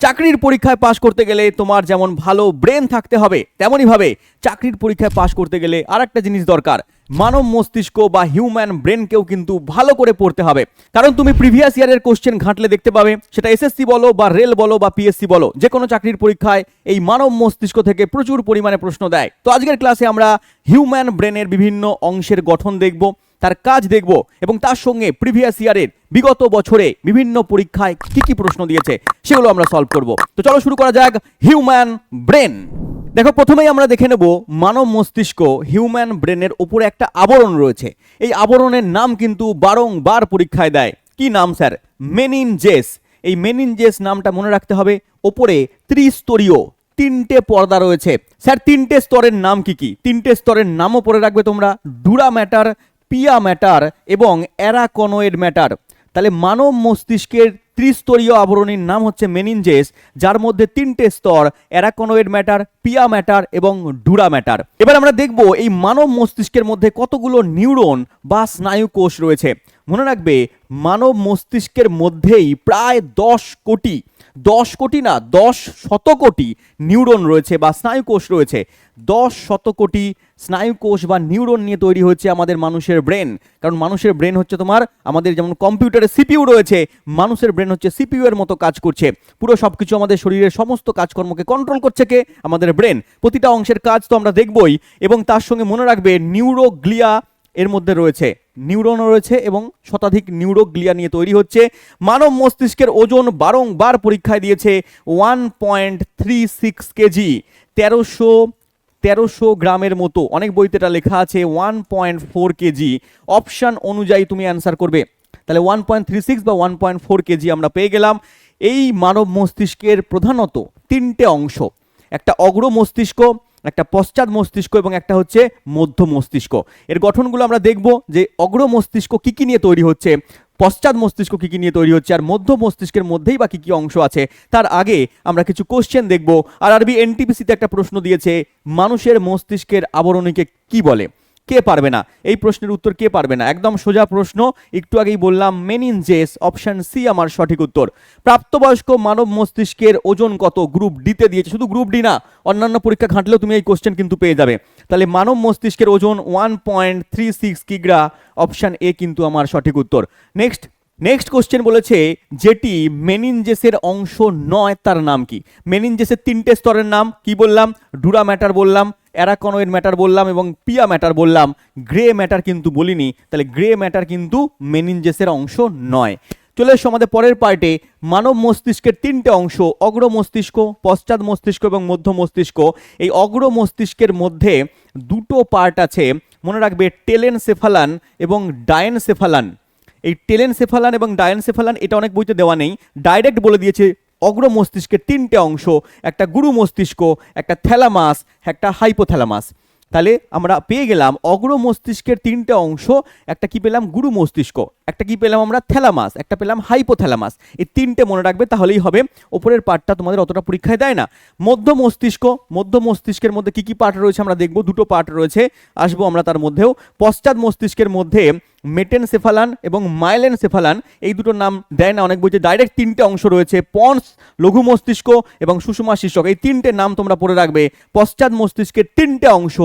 চাকরির পরীক্ষায় পাশ করতে গেলে তোমার যেমন ভালো ব্রেন থাকতে হবে, তেমনই ভাবে চাকরির পরীক্ষায় পাশ করতে গেলে আর একটা জিনিস দরকার। মানব মস্তিষ্ক বা হিউম্যান ব্রেনকেও কিন্তু ভালো করে পড়তে হবে। কারণ তুমি প্রিভিয়াস ইয়ারের কোশ্চেন ঘাঁটলে দেখতে পাবে, সেটা এসএসসি বলো বা রেল বলো বা পিএসসি বলো, যে কোনো চাকরির পরীক্ষায় এই মানব মস্তিষ্ক থেকে প্রচুর পরিমাণে প্রশ্ন দেয়। তো আজকের ক্লাসে আমরা হিউম্যান ব্রেনের বিভিন্ন অংশের গঠন দেখব। তার কাজ দেখব এবং তার সঙ্গে প্রিভিয়াস ইয়ারের বিগত বছরে বিভিন্ন পরীক্ষায় কি কি প্রশ্ন দিয়েছে সেগুলো আমরা সলভ করব। তো চলো শুরু করা যাক হিউম্যান ব্রেন দেখো, প্রথমেই আমরা দেখে নেব মানব মস্তিষ্ক হিউম্যান ব্রেনের উপরে একটা আবরণ রয়েছে। এই আবরণের নাম কিন্তু বারংবার পরীক্ষায় দেয়। কি নাম, স্যার? মেনিন জেস এই মেনিন জেস নামটা মনে রাখতে হবে। ওপরে ত্রিস্তরীয় তিনটে পর্দা রয়েছে। স্যার, তিনটে স্তরের নাম কি কি? তিনটে স্তরের নামও পড়ে রাখবে তোমরা। ডুরা ম্যাটার পিয়া ম্যাটার এবং অ্যারাকনোয়েড ম্যাটার। তাহলে মানব মস্তিষ্কের ত্রিস্তরীয় আবরণীর নাম হচ্ছে মেনিনজেস, যার মধ্যে তিনটে স্তর, অ্যারাকনোয়েড ম্যাটার, পিয়া ম্যাটার এবং ডুরা ম্যাটার। এবার আমরা দেখব এই মানব মস্তিষ্কের মধ্যে কতগুলো নিউরন বা স্নায়ু কোষ রয়েছে। মনে রাখবে, মানব মস্তিষ্কের মধ্যেই প্রায় দশ কোটি দশ কোটি না, দশ শত কোটি নিউরন রয়েছে বা স্নায়ু কোষ রয়েছে। দশ শত কোটি স্নায়ু কোষ বা নিউরন নিয়ে তৈরি হচ্ছে আমাদের মানুষের ব্রেন। কারণ মানুষের ব্রেন হচ্ছে তোমার, আমাদের যেমন কম্পিউটারে সিপিইউ রয়েছে, মানুষের ব্রেন হচ্ছে সিপিইউ এর মতো কাজ করছে। পুরো সব কিছু আমাদের শরীরের সমস্ত কাজকর্মকে কন্ট্রোল করছে কে? আমাদের ব্রেন। প্রতিটা অংশের কাজ তো আমরা দেখবই, এবং তার সঙ্গে মনে রাখবে, নিউরোগ্লিয়া এর মধ্যে রয়েছে। নিউরনও রয়েছে এবং শতাধিক নিউরোগ্লিয়া নিয়ে তৈরি হচ্ছে। মানব মস্তিষ্কের ওজন বারংবার পরীক্ষায় দিয়েছে one point three six KG, তেরোশো তেরোশো গ্রামের মতো। অনেক বইতে এটা লেখা আছে one point four KG. Option অনুযায়ী তুমি অ্যান্সার করবে। তাহলে ওয়ান পয়েন্ট থ্রি সিক্স বা ওয়ান পয়েন্ট ফোর কেজি আমরা পেয়ে গেলাম। এই মানব মস্তিষ্কের প্রধানত তিনটে অংশ। একটা অগ্র মস্তিষ্ক একটা পশ্চাৎ মস্তিষ্ক এবং একটা হচ্ছে মধ্য মস্তিষ্ক। এর গঠনগুলো আমরা দেখব যে অগ্র মস্তিষ্ক কী কী নিয়ে তৈরি হচ্ছে, পশ্চাৎ মস্তিষ্ক কী কী নিয়ে তৈরি হচ্ছে, আর মধ্য মস্তিষ্কের মধ্যেই বা কী কী অংশ আছে, তার আগে আমরা কিছু কোশ্চেন দেখব। আর আরবি এনটিপিসিতে একটা প্রশ্ন দিয়েছে, মানুষের মস্তিষ্কের আবরণীকে কি বলে? কে পারবে না? এই প্রশ্নের উত্তর কে পারবে না? একদম সোজা প্রশ্ন, একটু আগেই বললাম মেনিন জেস অপশান সি আমার সঠিক উত্তর। প্রাপ্তবয়স্ক মানব মস্তিষ্কের ওজন কত? গ্রুপ ডিতে দিয়েছে। শুধু গ্রুপ ডি না, অন্যান্য পরীক্ষা ঘাঁটলেও তুমি এই কোশ্চেন কিন্তু পেয়ে যাবে। তাহলে মানব মস্তিষ্কের ওজন ওয়ান পয়েন্ট থ্রি সিক্স কিগ্রা অপশান এ কিন্তু আমার সঠিক উত্তর। নেক্সট নেক্সট কোশ্চেন বলেছে যেটি মেনিনজেসের অংশ নয়, তার নাম কি? মেনিনজেসের তিনটে স্তরের নাম কি বললাম? ডুরা ম্যাটার বললাম, অ্যারাকনোয়েড ম্যাটার বললাম এবং পিয়া ম্যাটার বললাম। গ্রে ম্যাটার কিন্তু বলিনি, তাহলে গ্রে ম্যাটার কিন্তু মেনিনজেসের অংশ নয়। চলে এসো আমাদের পরের পার্টে মানব মস্তিষ্কের তিনটে অংশ, অগ্র মস্তিষ্ক, পশ্চাৎ মস্তিষ্ক এবং মধ্য মস্তিষ্ক। এই অগ্র মস্তিষ্কের মধ্যে দুটো পার্ট আছে, মনে রাখবে, টেলেনসেফালান এবং ডায়েনসেফালান। এই টেলেনসেফালান এবং ডায়েনসেফালান, এটা অনেক বইতে দেওয়া নেই। ডাইরেক্ট বলে দিয়েছে, অগ্র মস্তিষ্কের তিনটে অংশ, একটা গুরু মস্তিষ্ক, একটা থ্যালামাস, একটা হাইপোথ্যালামাস। তাহলে আমরা পেয়ে গেলাম অগ্র মস্তিষ্কের তিনটে অংশ, একটা কি পেলাম? গুরু মস্তিষ্ক, একটা কি পেলাম আমরা? থ্যালামাস, একটা পেলাম হাইপোথ্যালামাস। এই তিনটে মনে রাখবে, তাহলেই হবে ওপরের পার্টটা তোমাদের অতটা পরীক্ষায় দেয় না। মধ্য মস্তিষ্ক, মধ্য মস্তিষ্কের মধ্যে কি কি পার্ট রয়েছে আমরা দেখব, দুটো পার্ট রয়েছে। আসব আমরা তার মধ্যেও। পশ্চাৎ মস্তিষ্কের মধ্যে মেটেনসেফালান এবং মাইলেনসেফালান, এই দুটো নাম দেয় না অনেক বইতে ডাইরেক্ট তিনটে অংশ রয়েছে, পন্স, লঘু মস্তিষ্ক এবং সুষমা শীর্ষক, এই তিনটে নাম তোমরা পড়ে রাখবে। পশ্চাৎ মস্তিষ্কের তিনটে অংশ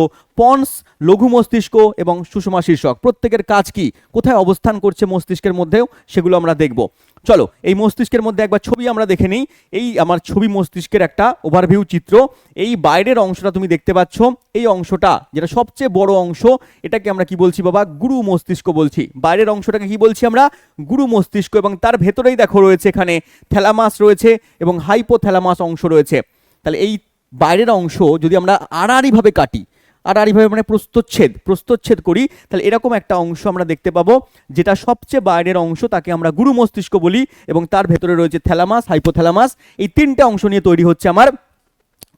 পন্স লঘু মস্তিষ্ক এবং সুষমা শীর্ষক। প্রত্যেকের কাজ কি? কোথায় অবস্থান করছে মস্তিষ্কের মধ্যেও? সেগুলো আমরা দেখব। চলো, এই মস্তিষ্কের মধ্যে একবার ছবি আমরা দেখে নিই। এই আমার ছবি মস্তিষ্কের একটা ওভারভিউ চিত্র। এই বাইরের অংশটা তুমি দেখতে পাচ্ছ। এই অংশটা, যেটা সবচেয়ে বড় অংশ, এটাকে আমরা কি বলছি বাবা? গুরু মস্তিষ্ক বলছি। বাইরের অংশটাকে কি বলছি আমরা? গুরু মস্তিষ্ক এবং তার ভেতরেই দেখো রয়েছে এখানে থ্যালামাস রয়েছে এবং হাইপো হাইপোথ্যালামাস অংশ রয়েছে। তাহলে এই বাইরের অংশ যদি আমরা আড়াআড়িভাবে কাটি আড়াআড়িভাবে মানে প্রস্তচ্ছেদ প্রস্তচ্ছেদ করি, তাহলে এরকম একটা অংশ আমরা দেখতে পাবো, যেটা সবচেয়ে বাইরের অংশ তাকে আমরা গুরু মস্তিষ্ক বলি এবং তার ভেতরে রয়েছে থ্যালামাস, হাইপোথ্যালামাস, এই তিনটা অংশ নিয়ে তৈরি হচ্ছে আমার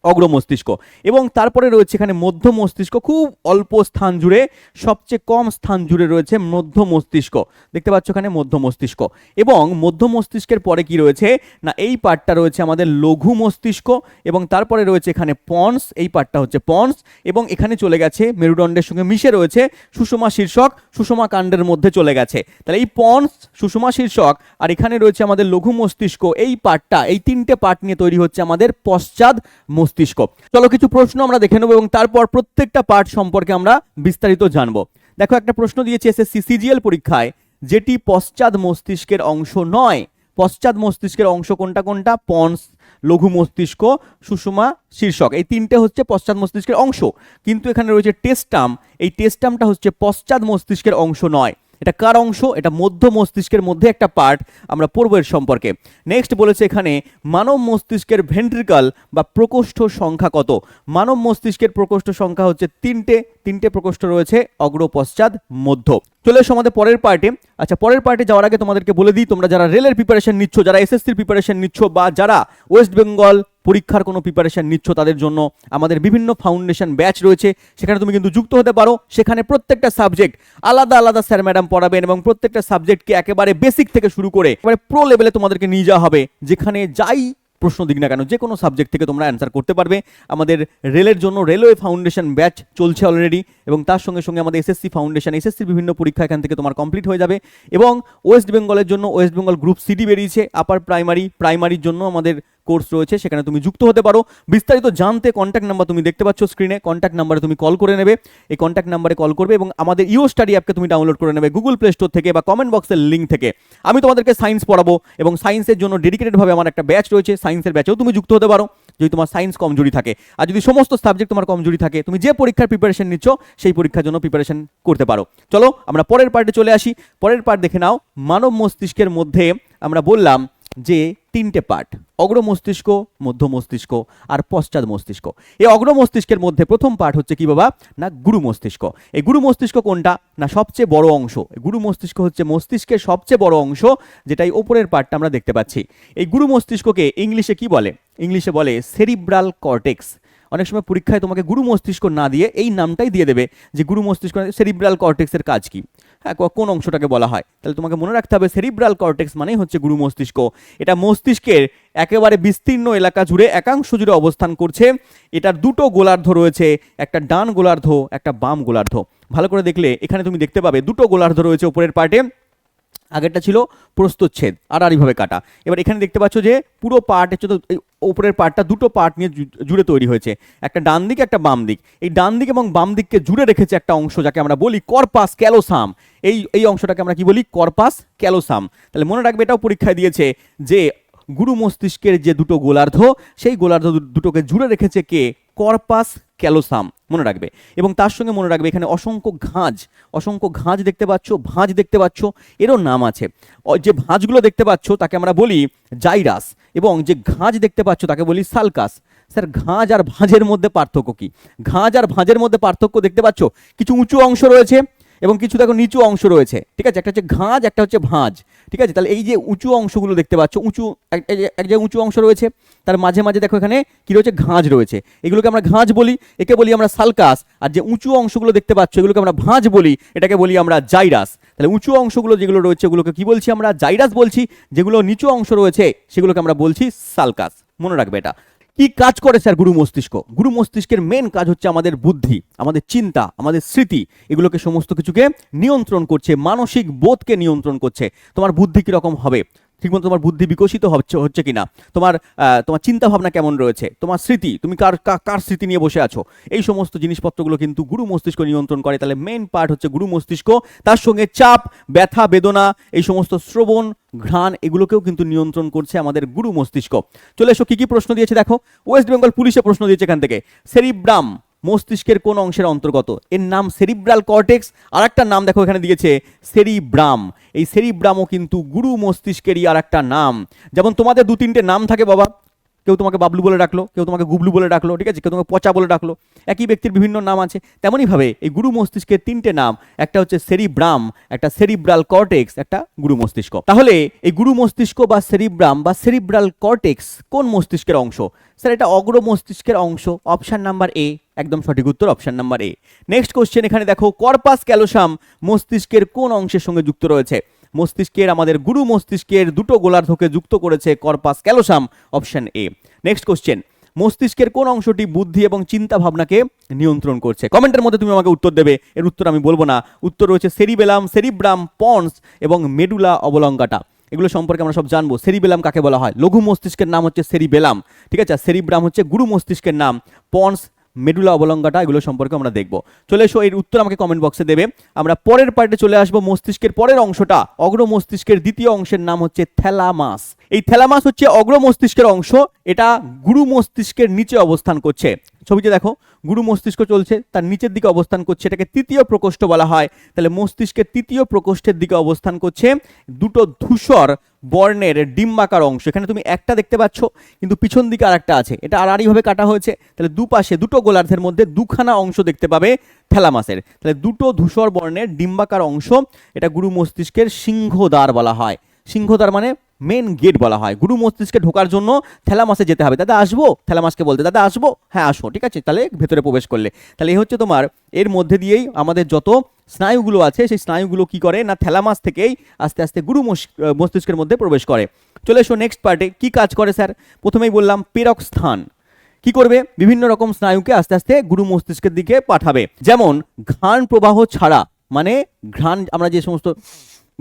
অগ্র মস্তিষ্ক। এবং তারপরে রয়েছে এখানে মধ্য মস্তিষ্ক, খুব অল্প স্থান জুড়ে, সবচেয়ে কম স্থান জুড়ে রয়েছে মধ্য মস্তিষ্ক। দেখতে পাচ্ছ এখানে মধ্য মস্তিষ্ক। এবং মধ্য মস্তিষ্কের পরে কি রয়েছে? না, এই পার্টটা রয়েছে আমাদের লঘু মস্তিষ্ক এবং তারপরে রয়েছে এখানে পন্স, এই পার্টটা হচ্ছে পন্স। এবং এখানে চলে গেছে মেরুদণ্ডের সঙ্গে মিশে রয়েছে সুষমা শীর্ষক, সুষমা কাণ্ডের মধ্যে চলে গেছে। তাহলে এই পন্স, সুষমা শীর্ষক আর এখানে রয়েছে আমাদের লঘু মস্তিষ্ক, এই পার্টটা, এই তিনটে পার্ট নিয়ে তৈরি হচ্ছে আমাদের পশ্চাৎ মস্তিষ্ক। চলো কিছু প্রশ্ন আমরা দেখে নেব এবং তারপর প্রত্যেকটা পার্ট সম্পর্কে আমরা বিস্তারিত জানব। দেখো, একটা প্রশ্ন দিয়েছে এসএসসি সিজিএল পরীক্ষায় যেটি পশ্চাৎ মস্তিষ্কের অংশ নয়। পশ্চাৎ মস্তিষ্কের অংশ কোনটা কোনটা? পন্স, লঘু মস্তিষ্ক, সুষমা, শীর্ষক। এই তিনটে হচ্ছে পশ্চাৎ মস্তিষ্কের অংশ। কিন্তু এখানে রয়েছে টেস্টাম। এই টেস্টামটা হচ্ছে পশ্চাৎ মস্তিষ্কের অংশ নয়। এটা কার অংশ? এটা মধ্য মস্তিষ্কের মধ্যে একটা পার্ট আমরা পড়ব এর সম্পর্কে। নেক্সট বলেছে এখানে, মানব মস্তিষ্কের ভেন্ট্রিকাল বা প্রকোষ্ঠ সংখ্যা কত? মানব মস্তিষ্কের প্রকোষ্ঠ সংখ্যা হচ্ছে তিনটে তিনটে প্রকোষ্ঠ রয়েছে অগ্র পশ্চাৎ মধ্য। চলে এসো আমাদের পরের পার্টে আচ্ছা পরের পার্টে যাওয়ার আগে তোমাদেরকে বলে দিই, তোমরা যারা রেলের প্রিপারেশন নিচ্ছ, যারা এসএসসির প্রিপারেশন নিচ্ছ বা যারা ওয়েস্ট বেঙ্গল পরীক্ষার কোনো প্রিপারেশন নিচ্ছ তাদের জন্য। আমাদের বিভিন্ন ফাউন্ডেশন ব্যাচ রয়েছে, সেখানে তুমি কিন্তু যুক্ত হতে পারো। সেখানে প্রত্যেকটা সাবজেক্ট আলাদা আলাদা স্যার ম্যাডাম পড়াবেন এবং প্রত্যেকটা সাবজেক্টকে একেবারে বেসিক থেকে শুরু করে একেবারে প্রো লেভেলে তোমাদেরকে নিয়ে যাওয়া হবে, যেখানে যাই প্রশ্ন দিক না কেন, যে কোনো সাবজেক্ট থেকে তোমরা অ্যান্সার করতে পারবে। আমাদের রেলের জন্য রেলওয়ে ফাউন্ডেশন ব্যাচ চলছে অলরেডি এবং তার সঙ্গে সঙ্গে আমাদের এসএসসি ফাউন্ডেশন এসএসসির বিভিন্ন পরীক্ষা এখান থেকে তোমার কমপ্লিট হয়ে যাবে এবং ওয়েস্ট বেঙ্গলের জন্য ওয়েস্ট বেঙ্গল গ্রুপ সিডি বেরিয়েছে আপার প্রাইমারি প্রাইমারির জন্য আমাদের কোর্স রয়েছে, সেখানে তুমি যুক্ত হতে পারো। বিস্তারিত জানতে কন্ট্যাক্ট নাম্বার তুমি দেখতে পাচ্ছ স্ক্রিনে কন্ট্যাক্ট নাম্বারে তুমি কল করে নেবে। এই কন্ট্যাক্ট নাম্বারে কল করবে এবং আমাদের ইও স্টাডি অ্যাপকে তুমি ডাউনলোড করে নেবে গুগল প্লে স্টোর থেকে বা কমেন্ট বক্সের লিঙ্ক থেকে। আমি তোমাদেরকে সায়েন্স পড়াবো এবং সায়েন্সের জন্য ডেডিকেটেডভাবে আমার একটা ব্যাচ রয়েছে। সায়েন্সের ব্যাচেও তুমি যুক্ত হতে পারো, যদি তোমার সায়েন্স কমজোরি থাকে। আর যদি সমস্ত সাবজেক্ট তোমার কমজোরি থাকে, তুমি যে পরীক্ষার প্রিপারেশন নিচ্ছ, সেই পরীক্ষার জন্য প্রিপারেশন করতে পারো। চলো, আমরা পরের পার্টে চলে আসি। পরের পার্ট দেখে নাও। মানব মস্তিষ্কের মধ্যে আমরা বললাম যে তিনটে পার্ট, অগ্র মস্তিষ্ক, মধ্য মস্তিষ্ক আর পশ্চাৎ মস্তিষ্ক। এই অগ্র মস্তিষ্কের মধ্যে প্রথম পার্ট হচ্ছে কি বাবা? না, গুরু মস্তিষ্ক। এই গুরু মস্তিষ্ক কোনটা? না, সবচেয়ে বড় অংশ। গুরু মস্তিষ্ক হচ্ছে মস্তিষ্কের সবচেয়ে বড় অংশ যেটা এই ওপরের পার্টটা আমরা দেখতে পাচ্ছি। এই গুরু মস্তিষ্ককে ইংলিশে কি বলে? ইংলিশে বলে সেরিব্রাল কর্টেক্স অনেক সময় পরীক্ষায় তোমাকে গুরু মস্তিষ্ক না দিয়ে এই নামটাই দিয়ে দেবে যে গুরু মস্তিষ্ক সেরিব্রাল কর্টেক্সের কাজ কি ক- কোন অংশটাকে বলা হয়? তাহলে তোমাকে মনে রাখতে হবে সেরিব্রাল কর্টেক্স মানেই হচ্ছে গুরু মস্তিষ্ক। এটা মস্তিষ্কের একেবারে বিস্তীর্ণ এলাকা জুড়ে একাংশ জুড়ে অবস্থান করছে। এটার দুটো গোলার্ধ রয়েছে, একটা ডান গোলার্ধ, একটা বাম গোলার্ধ। ভালো করে দেখলে এখানে তুমি দেখতে পাবে, দুটো গোলার্ধ রয়েছে উপরের পার্টে আগেরটা ছিল প্রস্তচ্ছেদ আড়াআড়িভাবে কাটা। এবার এখানে দেখতে পাচ্ছ যে পুরো পার্ট হচ্ছে তো ওপরের পার্টটা দুটো পার্ট নিয়ে জুড়ে তৈরি হয়েছে। একটা ডান দিক, একটা বাম দিক। এই ডান দিক এবং বাম দিককে জুড়ে রেখেছে একটা অংশ যাকে আমরা বলি কর্পাস ক্যালোসাম এই এই অংশটাকে আমরা কি বলি? কর্পাস ক্যালোসাম তাহলে মনে রাখবে এটাও পরীক্ষায় দিয়েছে যে গুরু মস্তিষ্কের যে দুটো গোলার্ধ, সেই গোলার্ধ দুটোকে জুড়ে রেখেছে কে? কর্পাস ক্যালোসাম মনে রাখবে। এবং তার সঙ্গে মনে রাখবে এখানে অসংখ্য ঘাঁজ অসংখ্য ঘাঁজ দেখতে পাচ্ছ, ভাঁজ দেখতে পাচ্ছ, এরও নাম আছে। যে ভাঁজগুলো দেখতে পাচ্ছ তাকে আমরা বলি জাইরাস এবং যে ঘাঁজ দেখতে পাচ্ছ তাকে বলি সালকাস। স্যার, ঘাঁজ আর ভাঁজের মধ্যে পার্থক্য কি? ঘাঁজ আর ভাঁজের মধ্যে পার্থক্য দেখতে পাচ্ছ? কিছু উঁচু অংশ রয়েছে এবং কিছু দেখো নিচু অংশ রয়েছে, ঠিক আছে? একটা হচ্ছে ঘাঁজ, একটা হচ্ছে ভাঁজ, ঠিক আছে? তাহলে এই যে উঁচু অংশগুলো দেখতে পাচ্ছ, উঁচু, এক- যে উঁচু অংশ রয়েছে, তার মাঝে মাঝে দেখো এখানে কি রয়েছে? ঘাঁজ রয়েছে। এগুলোকে আমরা ঘাঁজ বলি, একে বলি আমরা সালকাস, আর যে উঁচু অংশগুলো দেখতে পাচ্ছ, এগুলোকে আমরা ভাঁজ বলি, এটাকে বলি আমরা জাইরাস। তাহলে উঁচু অংশগুলো যেগুলো রয়েছে, ওগুলোকে কি বলছি আমরা? জাইরাস বলছি, যেগুলো নিচু অংশ রয়েছে, সেগুলোকে আমরা বলছি সালকাস। মনে রাখবে এটা। কি কাজ করে স্যার গুরু মস্তিষ্ক? গুরু মস্তিষ্কের মেন কাজ হচ্ছে আমাদের বুদ্ধি, আমাদের চিন্তা, আমাদের স্মৃতি, এগুলোকে সমস্ত কিছুকে নিয়ন্ত্রণ করছে, মানসিক বোধকে নিয়ন্ত্রণ করছে। তোমার বুদ্ধি কীরকম হবে? ঠিকমতো তোমার বুদ্ধি বিকশিত হচ্ছে হচ্ছে কিনা? তোমার তোমার চিন্তা ভাবনা কেমন রয়েছে? তোমার স্মৃতি, তুমি কার কার স্মৃতি নিয়ে বসে আছো? এই সমস্ত জিনিসপত্রগুলো কিন্তু গুরু মস্তিষ্ক নিয়ন্ত্রণ করে। তাহলে মেন পার্ট হচ্ছে গুরু মস্তিষ্ক। তার সঙ্গে চাপ, ব্যথা, বেদনা, এই সমস্ত শ্রবণ, ঘ্রাণ, এগুলোকেও কিন্তু নিয়ন্ত্রণ করছে আমাদের গুরু মস্তিষ্ক। চলে এসো, কি কি প্রশ্ন দিয়েছে দেখো? ওয়েস্ট বেঙ্গল পুলিশে প্রশ্ন দিয়েছে এখান থেকে। সেরিব্রাম মস্তিষ্কের কোন অংশের অন্তর্গত। এর নাম সেরিব্রাল কর্টেক্স। আর একটা নাম দেখো এখানে দিয়েছে, সেরিব্রাম। এই সেরিব্রামও কিন্তু গুরু মস্তিষ্কেরই আর একটা নাম। যেমন তোমাদের দু তিনটে নাম থাকে বাবা কেউ তোমাকে বাবলু বলে ডাকলো, কেউ তোমাকে গুবলু বলে ডাকলো, ঠিক আছে? কেউ তোমাকে পচা বলে ডাকলো। একই ব্যক্তির বিভিন্ন নাম আছে। তেমনইভাবে এই গুরু মস্তিষ্কের তিনটে নাম, একটা হচ্ছে সেরিব্রাম, একটা সেরিব্রাল কর্টেক্স, একটা গুরু মস্তিষ্ক। তাহলে এই গুরু মস্তিষ্ক বা সেরিব্রাম বা সেরিব্রাল কর্টেক্স কোন মস্তিষ্কের অংশ? স্যার, এটা অগ্র মস্তিষ্কের অংশ, অপশান নাম্বার এ, একদম সঠিক উত্তর, option number A. Next question এখানে দেখো, কর্পাস ক্যালোসাম মস্তিষ্কের কোন অংশের সঙ্গে যুক্ত রয়েছে? মস্তিষ্কের, আমাদের গুরু মস্তিষ্কের দুটো গোলার্ধকে যুক্ত করেছে corpus callosum, option A. Next question মস্তিষ্কের কোন অংশটি বুদ্ধি এবং চিন্তা ভাবনাকে নিয়ন্ত্রণ করছে? কমেন্টের মধ্যে তুমি আমাকে উত্তর দেবে, এর উত্তর আমি বলব না। উত্তর রয়েছে সেরিবেলাম সেরিব্রাম পন্স এবং মেডুলা অবলঙ্গাটা এগুলো সম্পর্কে আমরা সব জানব। সেরিবেলাম কাকে বলা হয়? লঘু মস্তিষ্কের নাম হচ্ছে সেরিবেলাম ঠিক আছে? সেরিব্রাম হচ্ছে গুরু মস্তিষ্কের নাম পন্স মেডুলা অবলঙ্গাটা, এগুলো সম্পর্কে আমরা দেখব। চলে এসো, এর উত্তর আমাকে কমেন্ট বক্সে দেবে। আমরা পরের পার্টে চলে আসব, মস্তিষ্কের পরের অংশটা। অগ্র মস্তিষ্কের দ্বিতীয় অংশের নাম হচ্ছে থ্যালামাস। এই থ্যালামাস হচ্ছে অগ্র মস্তিষ্কের অংশ, এটা গুরু মস্তিষ্কের নিচে অবস্থান করছে। ছবিতে দেখো, গুরু মস্তিষ্ক চলছে, তার নিচের দিকে অবস্থান করছে, এটাকে তৃতীয় প্রকোষ্ঠ বলা হয়। তাহলে মস্তিষ্কের তৃতীয় প্রকোষ্ঠের দিকে অবস্থান করছে দুটো ধূসর বর্ণের ডিম্বাকার অংশ। এখানে তুমি একটা দেখতে পাচ্ছ, কিন্তু পিছন দিকে আর একটা আছে। এটা আড়াআড়িভাবে কাটা হয়েছে, তাহলে দুপাশে দুটো গোলার্ধের মধ্যে দুখানা অংশ দেখতে পাবে থ্যালামাসের। তাহলে দুটো ধূসর বর্ণের ডিম্বাকার অংশ, এটা গুরু মস্তিষ্কের সিংহদ্বার বলা হয়। সিংহদ্বার মানে মেন গেট বলা হয়। গুরু মস্তিষ্কে ঢোকার জন্য থ্যালামাসে যেতে হবে। দাদা, আসব? থ্যালামাসকে বলতে, দাদা, আসব? হ্যাঁ আসো, ঠিক আছে। তাহলে ভেতরে প্রবেশ করলে। তাহলে এই হচ্ছে তোমার, এর মধ্যে দিয়েই আমাদের যত স্নায়ুগুলো আছে, সেই স্নায়ুগুলো কি করে না থ্যালামাস থেকেই আস্তে আস্তে গুরু মস- মস্তিষ্কের মধ্যে প্রবেশ করে। চলে এসো নেক্সট পার্টে কি কাজ করে স্যার? প্রথমেই বললাম পেরক স্থান। কি করবে? বিভিন্ন রকম স্নায়ুকে আস্তে আস্তে গুরু মস্তিষ্কের দিকে পাঠাবে। যেমন, ঘ্রাণ প্রবাহ ছাড়া মানে ঘ্রাণ আমরা যে সমস্ত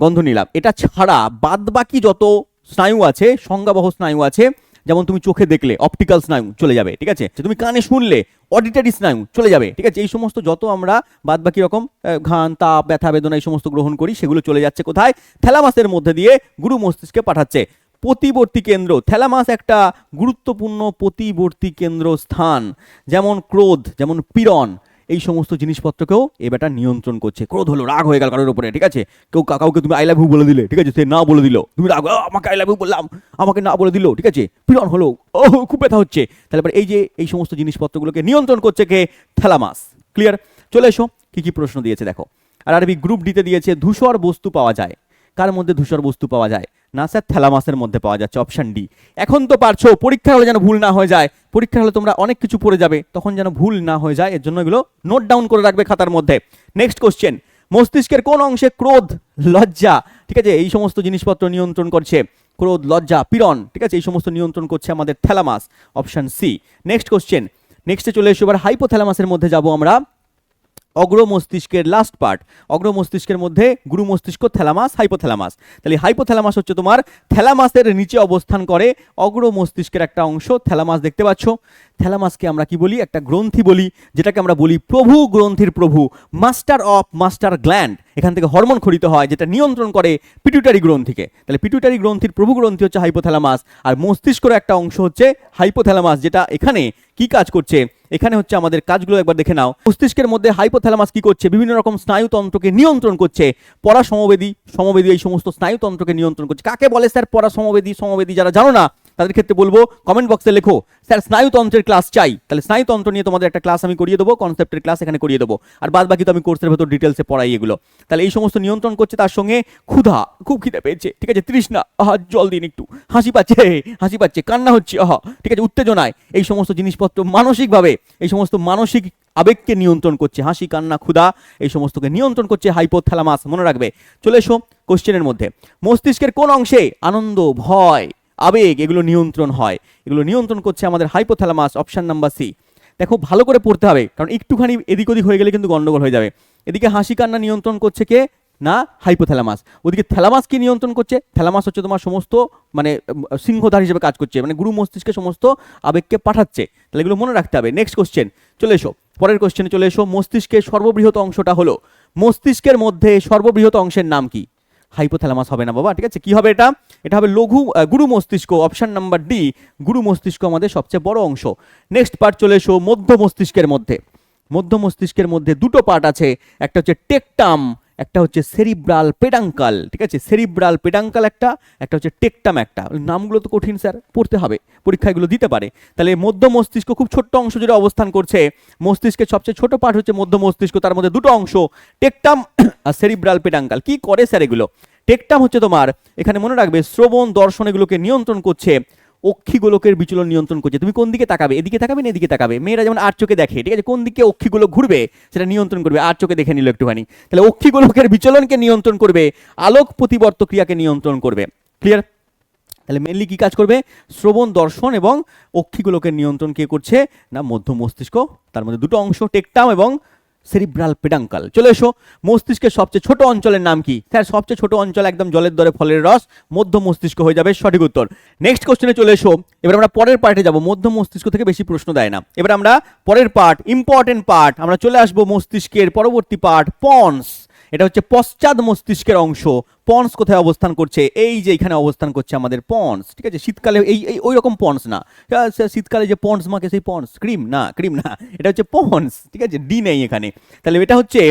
গন্ধ নিলাম, এটা ছাড়া বাদবাকি যত স্নায়ু আছে, সংজ্ঞাবহ স্নায়ু আছে, যেমন তুমি চোখে দেখলে অপটিক্যাল স্নায়ু চলে যাবে, ঠিক আছে? তুমি কানে শুনলে অডিটারি স্নায়ু চলে যাবে, ঠিক আছে? এই সমস্ত যত আমরা বাদবাকি রকম ঘান, তাপ, ব্যথা, বেদনা এই সমস্ত গ্রহণ করি, সেগুলো চলে যাচ্ছে কোথায়? থ্যালামাসের মধ্যে দিয়ে গুরু মস্তিষ্কে পাঠাচ্ছে। প্রতিবর্তী কেন্দ্র থ্যালামাস একটা গুরুত্বপূর্ণ প্রতিবর্তী কেন্দ্র স্থান যেমন ক্রোধ, যেমন পীড়ন এই সমস্ত জিনিসপত্রকেও এ বেটা নিয়ন্ত্রণ করছে। ক্রোধ হলো, রাগ হয়ে গেল কারোর উপরে, ঠিক আছে? কেউ কাউকে তুমি আই লাভ ইউ বলে দিলে, ঠিক আছে? সে না বলে দিল। তুমি রাগ আমাকে আই লাভ ইউ বললাম, আমাকে না বলে দিল, ঠিক আছে? পীড়ন হলো, ও, খুব ব্যথা হচ্ছে। তাহলে এই যে, এই সমস্ত জিনিসপত্রগুলোকে নিয়ন্ত্রণ করছে কে? থ্যালামাস। ক্লিয়ার চলে এসো, কি কি প্রশ্ন দিয়েছে, দেখো। আর আরবি গ্রুপ ডিতে দিয়েছে, ধূসর বস্তু পাওয়া যায়। কার মধ্যে ধূসর বস্তু পাওয়া যায়? না স্যার থ্যালামাসের মধ্যে পাওয়া যাচ্ছে অপশন ডি এখন তো পারছ, পরীক্ষা হলে যেন ভুল না হয়ে যায়। পরীক্ষা হলে তোমরা অনেক কিছু পড়ে যাবে, তখন যেন ভুল না হয়ে যায়, এর জন্য এগুলো নোট ডাউন করে রাখবে খাতার মধ্যে। নেক্সট কোশ্চেন মস্তিষ্কের কোন অংশে ক্রোধ, লজ্জা, ঠিক আছে, এই সমস্ত জিনিসপত্র নিয়ন্ত্রণ করছে। ক্রোধ, লজ্জা, পীড়ন, ঠিক আছে, এই সমস্ত নিয়ন্ত্রণ করছে আমাদের thalamus option C next question নেক্সটে চলে এসো, এবার হাইপোথ্যালামাসের মধ্যে যাব আমরা। অগ্র মস্তিষ্কের লাস্ট পার্ট অগ্র মস্তিষ্কের মধ্যে গুরু মস্তিষ্ক থ্যালামাস হাইপোথ্যালামাস তাহলে হাইপোথ্যালামাস হচ্ছে তোমার থ্যালামাসের নিচে অবস্থান করে অগ্র মস্তিষ্কের একটা অংশ থ্যালামাস দেখতে পাচ্ছ। থ্যালামাসকে আমরা কি বলি? একটা গ্রন্থি বলি, যেটাকে আমরা বলি প্রভু গ্রন্থির প্রভু মাস্টার অফ মাস্টার গ্ল্যান্ড এখান থেকে হরমোন খরিত হয়, যেটা নিয়ন্ত্রণ করে পিটুটারি গ্রন্থিকে। তাহলে পিটুটারি গ্রন্থির প্রভু গ্রন্থি হচ্ছে হাইপোথ্যালামাস আর মস্তিষ্কের একটা অংশ হচ্ছে হাইপোথ্যালামাস যেটা এখানে কি কাজ করছে? এখানে হচ্ছে আমাদের কাজগুলো একবার দেখে নাও। মস্তিষ্কের মধ্যে হাইপোথ্যালামাস কি করছে? বিভিন্ন রকম স্নায়ুতন্ত্রকে নিয়ন্ত্রণ করছে। পরা সমবেদী সমবেদী এই সমস্ত স্নায়ুতন্ত্রকে নিয়ন্ত্রণ করছে। কাকে বলে স্যার পরা সমবেদী সমবেদী যারা জানো না? তাদের ক্ষেত্রে বলব কমেন্ট বক্সে লেখো, স্যার, স্নায়ুতন্ত্রের ক্লাস চাই। তাহলে স্নায়ুতন্ত্র নিয়ে তোমাদের একটা ক্লাস আমি করিয়ে দেবো কনসেপ্টের ক্লাস এখানে করিয়ে দেবো। আর বাদ বাকি তো আমি কোর্সের ভেতর ডিটেলসে পড়াই এগুলো। তাহলে এই সমস্ত নিয়ন্ত্রণ করছে তার সঙ্গে ক্ষুধা, খুব খিদে পেয়েছে, ঠিক আছে? তৃষ্ণা, আহা, জল দিন একটু। হাসি পাচ্ছে হাসি পাচ্ছে, কান্না হচ্ছে, আহা, ঠিক আছে? উত্তেজনায়। এই সমস্ত জিনিসপত্র মানসিকভাবে, এই সমস্ত মানসিক আবেগকে নিয়ন্ত্রণ করছে। হাসি, কান্না, ক্ষুধা, এই সমস্তকে নিয়ন্ত্রণ করছে হাইপোথ্যালামাস মনে রাখবে। চলে এসো কোশ্চেনের মধ্যে। মস্তিষ্কের কোন অংশে আনন্দ, ভয় আবেগ, এগুলো নিয়ন্ত্রণ হয়। এগুলো নিয়ন্ত্রণ করছে আমাদের হাইপোথ্যালামাস অপশন নাম্বার সি দেখো, ভালো করে পড়তে হবে, কারণ একটুখানি এদিক ওদিক হয়ে গেলে কিন্তু গন্ডগোল হয়ে যাবে। এদিকে হাসি কান্না নিয়ন্ত্রণ করছে কে? না হাইপোথ্যালামাস ওদিকে থ্যালামাস কি নিয়ন্ত্রণ করছে? থ্যালামাস হচ্ছে তোমার সমস্ত মানে সিংহধার হিসেবে কাজ করছে মানে গুরু মস্তিষ্কে সমস্ত আবেগকে পাঠাচ্ছে। তাহলে এগুলো মনে রাখতে হবে। নেক্সট কোশ্চেন চলে এসো। পরের কোশ্চেনে চলে এসো। মস্তিষ্কের সর্ববৃহৎ অংশটা হলো, মস্তিষ্কের মধ্যে সর্ববৃহৎ অংশের নাম কি? হাইপোথ্যালামাস হবে না বাবা, ঠিক আছে? কি হবে এটা? এটা হবে লঘু গুরু মস্তিষ্ক অপশন নাম্বার ডি গুরু মস্তিষ্ক আমাদের সবচেয়ে বড় অংশ। নেক্সট পার্ট চলে এসো মধ্য মস্তিষ্কের মধ্যে। মধ্য মস্তিষ্কের মধ্যে দুটো পার্ট আছে, একটা হচ্ছে টেকটাম একটা হচ্ছে সেরিব্রাল পেডাঙ্কাল ঠিক আছে? সেরিব্রাল পেডাঙ্কাল একটা একটা হচ্ছে টেকটাম একটা। নামগুলো তো কঠিন স্যার, পড়তে হবে, পরীক্ষাগুলো দিতে পারে। তাহলে মধ্য মস্তিষ্ক খুব ছোট্ট অংশ জুড়ে অবস্থান করছে। মস্তিষ্কের সবচেয়ে ছোট পার্ট হচ্ছে মধ্য মস্তিষ্ক, তার মধ্যে দুটো অংশ টেকটাম আর সেরিব্রাল পেডাঙ্কাল কি করে স্যার এগুলো? টেকটাম হচ্ছে তোমার, এখানে মনে রাখবে, শ্রবণ দর্শন এগুলোকে নিয়ন্ত্রণ করছে। অক্ষিগোলকের বিচলন নিয়ন্ত্রণ করছে। তুমি কোন দিকে তাকাবে? এদিকে তাকাবে না এদিকে তাকাবে? মেয়েরা যেমন আর চোখে দেখে, ঠিক আছে? কোন দিকে অক্ষিগুলো ঘুরবে, সেটা নিয়ন্ত্রণ করবে। আর চোখে দেখে নিল একটুখানি। তাহলে অক্ষিগোলকের বিচলনকে নিয়ন্ত্রণ করবে, আলোক প্রতিবর্ত ক্রিয়াকে নিয়ন্ত্রণ করবে। ক্লিয়ার তাহলে মেনলি কি কাজ করবে? শ্রবণ, দর্শন এবং অক্ষিগুলোকে নিয়ন্ত্রণ কে করছে? না মধ্য মস্তিষ্ক তার মধ্যে দুটো অংশ, টেকটাম এবং সেরিব্রাল পেডাঙ্কাল চলে এসো। মস্তিষ্কের সবচেয়ে ছোট অঞ্চলের নাম কি? স্যার, সবচেয়ে ছোট অঞ্চল একদম জলের দরে ফলের রস, মধ্য মস্তিষ্ক হয়ে যাবে সঠিক উত্তর। নেক্সট কোশ্চেনে চলে এসো। এবার আমরা পরের পার্টে যাব। মধ্য মস্তিষ্ক থেকে বেশি প্রশ্ন দেয় না। এবার আমরা পরের পার্ট ইম্পর্টেন্ট পার্ট আমরা চলে আসব মস্তিষ্কের পরবর্তী পার্ট পন্স এটা হচ্ছে পশ্চাৎ মস্তিষ্কের অংশ। পন্স কোথায় অবস্থান করছে? এই যে এখানে অবস্থান করছে আমাদের পন্স, ঠিক আছে? শীতকালে এই এই, ওই রকম পন্স না। শীতকালে যে পন্স মাকে সেই পন্স, ক্রিম না ক্রিম না। এটা হচ্ছে পন্স, ঠিক আছে? ডি নেই এখানে। তাহলে এটা হচ্ছে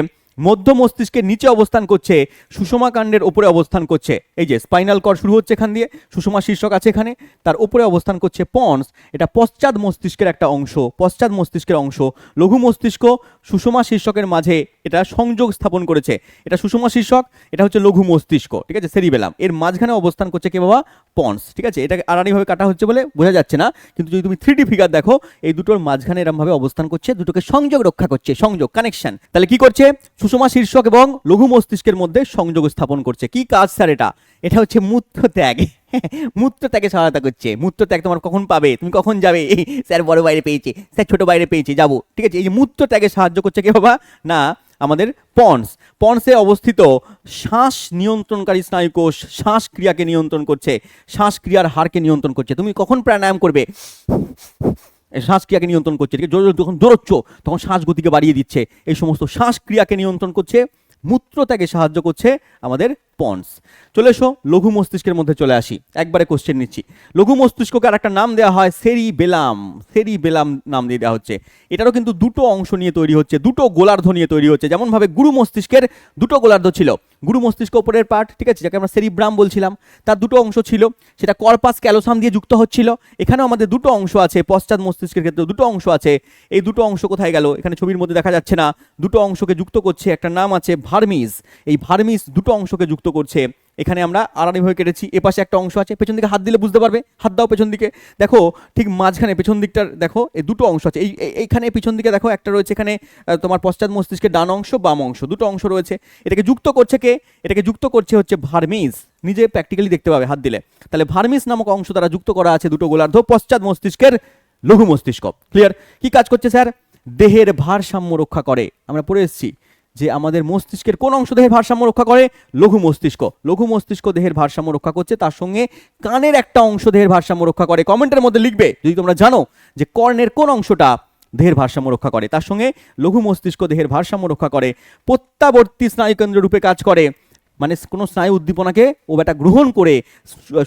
মধ্য মস্তিষ্কের নিচে অবস্থান করছে, সুষমা কাণ্ডের ওপরে অবস্থান করছে। এই যে স্পাইনাল কর শুরু হচ্ছে এখান দিয়ে, সুষমা শীর্ষক আছে এখানে। তার উপরে অবস্থান করছে পন্স, এটা পশ্চাৎ মস্তিষ্কের একটা অংশ, পশ্চাৎ মস্তিষ্কের অংশ। লঘু মস্তিষ্ক সুষমা শীর্ষকের মাঝে এটা সংযোগ স্থাপন করেছে। এটা সুষমা শীর্ষক, এটা হচ্ছে লঘু মস্তিষ্ক, ঠিক আছে? সেরিবেলাম। এর মাঝখানে অবস্থান করছে কে বাবা? পন্স, ঠিক আছে? এটাকে আড়াআড়িভাবে কাটা হচ্ছে বলে বোঝা যাচ্ছে না। কিন্তু যদি তুমি থ্রি ফিগার দেখো, এই দুটোর মাঝখানে এরমভাবে অবস্থান করছে, দুটোকে সংযোগ রক্ষা করছে, সংযোগ কানেকশন তাহলে কি করছে? সুষমা শীর্ষক এবং লঘু মস্তিষ্কের মধ্যে সংযোগ স্থাপন করছে। কি কাজ স্যার এটা? এটা হচ্ছে মূত্র ত্যাগ মূত্র ত্যাগে সহায়তা করছে। মূত্র ত্যাগ তোমার কখন পাবে? তুমি কখন যাবে? স্যার বড় বাইরে পেয়েছে। স্যার ছোট বাইরে পেয়েছে। যাব। ঠিক আছে? এই যে মূত্র ত্যাগে সাহায্য করছে কে বাবা? না, আমাদের পন্স। পন্সে অবস্থিত শ্বাস নিয়ন্ত্রণকারী স্নায়ুকোষ শ্বাস ক্রিয়াকে নিয়ন্ত্রণ করছে। শ্বাস ক্রিয়ার হারকে নিয়ন্ত্রণ করছে। তুমি কখন প্রাণায়াম করবে? এই শ্বাস ক্রিয়াকে নিয়ন্ত্রণ করছে। ঠিক আছে? যখন দৌড়চ্ছ, তখন শ্বাস গতিকে বাড়িয়ে দিচ্ছে। এই সমস্ত শ্বাস ক্রিয়াকে নিয়ন্ত্রণ করছে। মূত্র মূত্রত্যাগে সাহায্য করছে আমাদের পন্স চলে এসো, লঘু মস্তিষ্কের মধ্যে চলে আসি। একবারে কোশ্চেন নিচ্ছি। লঘু মস্তিষ্ককে আর একটা নাম দেওয়া হয় সেরি বেলাম। সেরি বেলাম নাম দিয়ে দেওয়া হচ্ছে। এটারও কিন্তু দুটো অংশ নিয়ে তৈরি হচ্ছে, দুটো গোলার্ধ নিয়ে তৈরি হচ্ছে। যেমনভাবে গুরু মস্তিষ্কের দুটো গোলার্ধ ছিল। গুরু মস্তিষ্ক উপরের পার্ট ঠিক আছে, যাকে আমরা সেরিব্রাম বলছিলাম, তার দুটো অংশ ছিল। সেটা কর্পাস ক্যালোসাম দিয়ে যুক্ত হচ্ছিল। এখানেও আমাদের দুটো অংশ আছে, পশ্চাৎ মস্তিষ্কের ক্ষেত্রে দুটো অংশ আছে। এই দুটো অংশ কোথায় গেল? এখানে ছবির মধ্যে দেখা যাচ্ছে না। দুটো অংশকে যুক্ত করছে, একটা নাম আছে ভার্মিস। এই ভার্মিস দুটো অংশকে যুক্ত করছে। এখানে আমরা আড়াআড়িভাবে কেটেছি। এ পাশে একটা অংশ আছে, পেছন দিকে হাত দিলে বুঝতে পারবে। হাত দাও পেছন দিকে। দেখো, ঠিক মাঝখানে পেছন দিকটার, দেখো এই দুটো অংশ আছে। এই, এই- এইখানে পিছন দিকে দেখো, একটা রয়েছে এখানে তোমার পশ্চাৎ মস্তিষ্কের ডান অংশ, বাম অংশ, দুটো অংশ রয়েছে। এটাকে যুক্ত করছে কে? এটাকে যুক্ত করছে হচ্ছে ভার্মিস নিজে প্র্যাকটিক্যালি দেখতে পাবে হাত দিলে। তাহলে ভার্মিস নামক অংশ দ্বারা যুক্ত করা আছে দুটো গোলার্ধ পশ্চাৎ মস্তিষ্কের লঘু মস্তিষ্ক। ক্লিয়ার কি কাজ করছে, স্যার? দেহের ভারসাম্য রক্ষা করে। আমরা পড়ে এসেছি। যে আমাদের মস্তিষ্কের কোন অংশ দেহের ভারসাম্য রক্ষা করে? লঘু মস্তিষ্ক। লঘু মস্তিষ্ক দেহের ভারসাম্য রক্ষা করছে তার সঙ্গে কানের একটা অংশ দেহের ভারসাম্য রক্ষা করে। কমেন্টের মধ্যে লিখবে যদি তোমরা জানো যে কর্ণের কোন অংশটা দেহের ভারসাম্য রক্ষা করে তার সঙ্গে লঘু মস্তিষ্ক দেহের ভারসাম্য রক্ষা করে। প্রত্যাবর্তী স্নায়ুকেন্দ্র রূপে কাজ করে। মানে কোনো স্নায়ু উদ্দীপনাকে ও বেটা গ্রহণ করে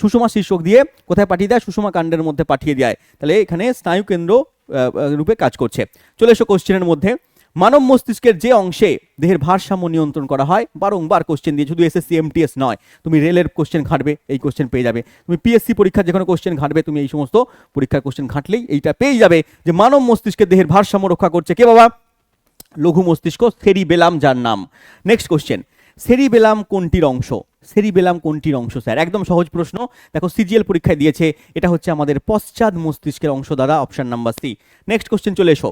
সুষমা শীর্ষক দিয়ে কোথায় পাঠিয়ে দেয়? সুষমা কাণ্ডের মধ্যে পাঠিয়ে দেয়। তাহলে এখানে স্নায়ু কেন্দ্র আহ, আহ, রূপে কাজ করছে। চলে এসো কোশ্চেনের মধ্যে। মানব মস্তিষ্কের যে অংশে দেহের ভারসাম্য নিয়ন্ত্রণ করা হয়, বারংবার কোশ্চেন দিয়ে, শুধু এসএসসি এমটিএস নয়, তুমি রেলের কোশ্চেন ঘাটবে, এই কোশ্চেন পেয়ে যাবে। তুমি পিএসসি পরীক্ষার যে কোনো কোশ্চেন ঘাটবে, তুমি এই সমস্ত পরীক্ষার কোশ্চেন ঘাটলেই এইটা পেয়ে যাবে যে মানব মস্তিষ্কের দেহের ভারসাম্য রক্ষা করছে কে বাবা? লঘু মস্তিষ্ক সেরিবেলাম যার নাম। নেক্সট কোশ্চেন সেরিবেলাম কোনটির অংশ? সেরিবেলাম কোনটির অংশ স্যার একদম সহজ প্রশ্ন। দেখো সিজিএল পরীক্ষায় দিয়েছে, এটা হচ্ছে আমাদের পশ্চাৎ মস্তিষ্কের অংশ দাদা option number C next question চলে এসো।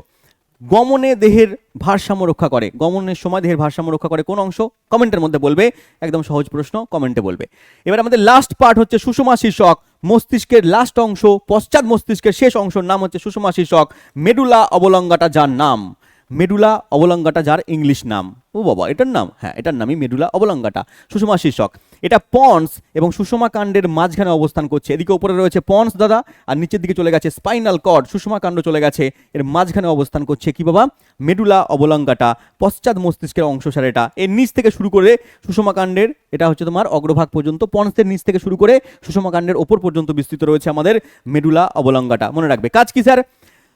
গমনে দেহের ভারসাম্য রক্ষা করে। গমনের সময় দেহের ভারসাম্য রক্ষা করে কোন অংশ? কমেন্টের মধ্যে বলবে, একদম সহজ প্রশ্ন, কমেন্টে বলবে। এবার আমাদের লাস্ট পার্ট হচ্ছে সুষমা শীর্ষক। মস্তিষ্কের লাস্ট অংশ, পশ্চাৎ মস্তিষ্কের শেষ অংশের নাম হচ্ছে সুষমা শীর্ষক। মেডুলা অবলঙ্গাটা যার নাম? মেডুলা অবলঙ্গাটা যার ইংলিশ নাম। ও বাবা, এটার নাম? হ্যাঁ এটার নামই মেডুলা অবলঙ্গাটা। সুষমা শীর্ষক। এটা পন্স এবং সুষমা কাণ্ডের মাঝখানে অবস্থান করছে। এদিকে উপরে রয়েছে পন্স দাদা আর নিচের দিকে চলে গেছে স্পাইনাল কর্ড। সুষমা কাণ্ড চলে গেছে। এর মাঝখানে অবস্থান করছে কি বাবা? Medulla oblongata. পশ্চাৎ মস্তিষ্কের অংশ স্যার এটা। এর নিচ থেকে শুরু করে সুষমা কাণ্ডের, এটা হচ্ছে তোমার অগ্রভাগ পর্যন্ত, পন্সের নিচ থেকে শুরু করে সুষমা কাণ্ডের ওপর পর্যন্ত বিস্তৃত রয়েছে আমাদের মেডুলা অবলঙ্গাটা। মনে রাখবে। কাজ কি স্যার?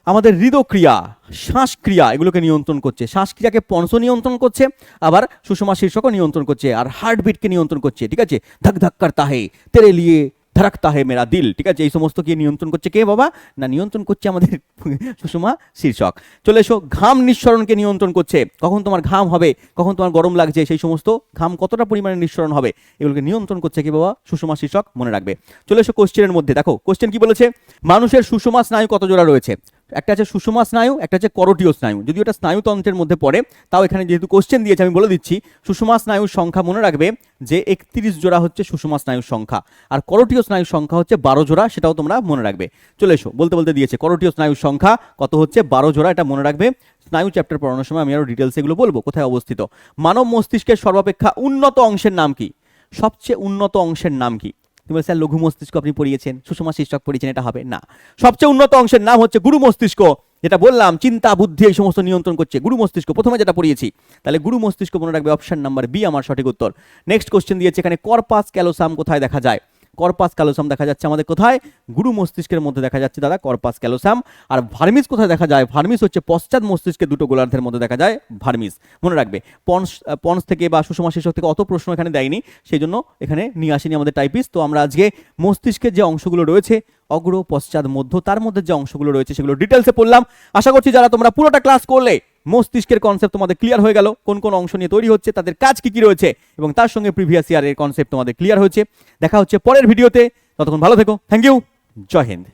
আমাদের হৃদক্রিয়া, শ্বাসক্রিয়া এগুলোকে নিয়ন্ত্রণ করছে। শ্বাসক্রিয়াকে পঞ্চ নিয়ন্ত্রণ করছে, আবার সুষমা শীর্ষকও নিয়ন্ত্রণ করছে, আর হার্টবিটকে নিয়ন্ত্রণ করছে, ঠিক আছে? ধক ধক করতা হে, তেরে লিয়ে ধড়কতা হে মেরা দিল, ঠিক আছে? এই সমস্ত কি নিয়ন্ত্রণ করছে কে বাবা? না, নিয়ন্ত্রণ করছে আমাদের সুষমা শীর্ষক। চলে এসো, ঘাম নিঃসরণকে নিয়ন্ত্রণ করছে। কখন তোমার ঘাম হবে, কখন তোমার গরম লাগছে, সেই সমস্ত ঘাম কতটা পরিমাণে নিঃসরণ হবে, এগুলোকে নিয়ন্ত্রণ করছে কে বাবা? সুষমা শীর্ষক মনে রাখবে। চলে এসো কোশ্চেনের মধ্যে, দেখো কোশ্চেন কি বলেছে? মানুষের সুষমা স্নায়ু কত জোড়া রয়েছে? একটা আছে সুষমা স্নায়ু, একটা আছে করটীয় স্নায়ু। যদি ওটা স্নায়ুতন্ত্রের মধ্যে পড়ে, তাও এখানে যেহেতু কোশ্চেন দিয়েছে, আমি বলে দিচ্ছি, সুষমা স্নায়ুর সংখ্যা মনে রাখবে যে একত্রিশ জোড়া হচ্ছে সুষমা স্নায়ুর সংখ্যা, আর করটীয় স্নায়ুর সংখ্যা হচ্ছে বারো জোড়া, সেটাও তোমরা মনে রাখবে। চলে এসো, বলতে বলতে দিয়েছে করটীয় স্নায়ুর সংখ্যা কত হচ্ছে বারো জোড়া, এটা মনে রাখবে। স্নায়ু চ্যাপ্টার পড়ানোর সময় আমি আরও ডিটেলস এগুলো বলব, কোথায় অবস্থিত। মানব মস্তিষ্কের সর্বাপেক্ষা উন্নত অংশের নাম কি? সবচেয়ে উন্নত অংশের নাম কি? তুমি স্যার লঘু মস্তিষ্ক আপনি পড়িয়েছেন, সুষমা শীর্ষক পড়িয়েছেন, এটা হবে। না। সবচেয়ে উন্নত অংশের নাম হচ্ছে গুরু মস্তিষ্ক। যেটা বললাম, চিন্তা, বুদ্ধি এই সমস্ত নিয়ন্ত্রণ করছে। গুরু মস্তিষ্ক, প্রথমে যেটা পড়িয়েছি, তাহলে গুরু মস্তিষ্ক মনে রাখবে অপশন নাম্বার বি আমার সঠিক উত্তর। নেক্সট কোশ্চেন দিয়েছে এখানে কর্পাস ক্যালোসাম কোথায় দেখা যায়? কর্পাস ক্যালোসাম দেখা যাচ্ছে আমাদের কোথায়? গুরু মস্তিষ্কের মধ্যে দেখা যাচ্ছে দাদা, কর্পাস ক্যালোসাম। আর ভার্মিস কোথায় দেখা যায়? ভার্মিস হচ্ছে পশ্চাৎ মস্তিষ্কের দুটো গোলার্ধের মধ্যে দেখা যায় ভার্মিস। মনে রাখবে, পন্স পন্স থেকে বা সুষমা শীর্ষক থেকে অত প্রশ্ন এখানে দেয়নি সেই জন্য এখানে নিয়ে আসেনি আমাদের টাইপিস তো আমরা আজকে মস্তিষ্কের যে অংশগুলো রয়েছে অগ্র পশ্চাৎ মধ্য, তার মধ্যে যে অংশগুলো রয়েছে, সেগুলো ডিটেলসে পড়লাম। আশা করছি যারা তোমরা পুরোটা ক্লাস করলে মস্তিষ্কের কনসেপ্ট তোমাদের ক্লিয়ার হয়ে গেল, কোন কোন অংশ নিয়ে তৈরি হচ্ছে, তাদের কাজ কি কি রয়েছে, এবং তার সঙ্গে প্রিভিয়াস ইয়ারের কনসেপ্ট তোমাদের ক্লিয়ার হয়েছে। দেখা হচ্ছে পরের ভিডিওতে ততক্ষণ ভালো থেকো থ্যাংক ইউ জয় হিন্দ।